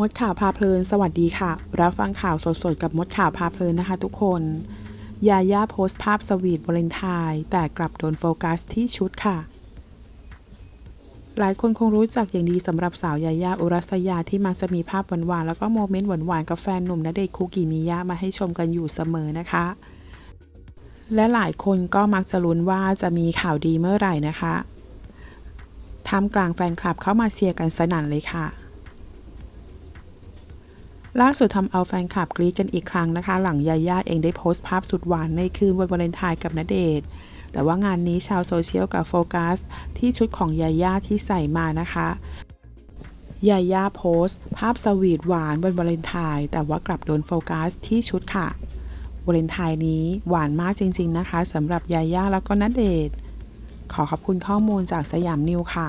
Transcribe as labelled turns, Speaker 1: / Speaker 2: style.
Speaker 1: มดข่าวพาเพลิน สวัสดีค่ะ รับฟังข่าวสดๆ กับมดข่าวพาเพลินนะคะทุกคน ยาย่าโพสต์ภาพสวีทวาเลนไทน์แต่กลับโดนโฟกัสที่ชุดค่ะ หลายคนคงรู้จักอย่างดีสำหรับสาวยาย่าอุรัสยาที่มักจะมีภาพหวานๆ แล้วก็โมเมนต์หวานๆ กับแฟนหนุ่มณเดชคุกิมิยะมาให้ชมกันอยู่เสมอนะคะ และหลายคนก็มักจะลุ้นว่าจะมีข่าวดีเมื่อไหร่นะคะท่ามกลางแฟนคลับเข้ามาเชียร์กันสนั่นเลยค่ะ ล่าสุดทำเอาแฟนคลับกรี๊ดกันอีกครั้งนะคะ หลังยาย่าเองได้โพสต์ภาพสุดหวานในคืนวันวาเลนไทน์กับณเดชน์แต่ว่างานนี้ชาวโซเชียลกับโฟกัส ที่ชุดของยาย่าที่ใส่มานะคะยาย่าโพสต์ ภาพสวีทหวานวันวาเลนไทน์แต่ว่ากลับโดนโฟกัสที่ชุดค่ะวาเลนไทน์นี้หวานมากจริง ๆนะคะสำหรับยาย่าแล้วก็ณเดชน์ขอขอบคุณข้อมูลจากสยามนิวค่ะ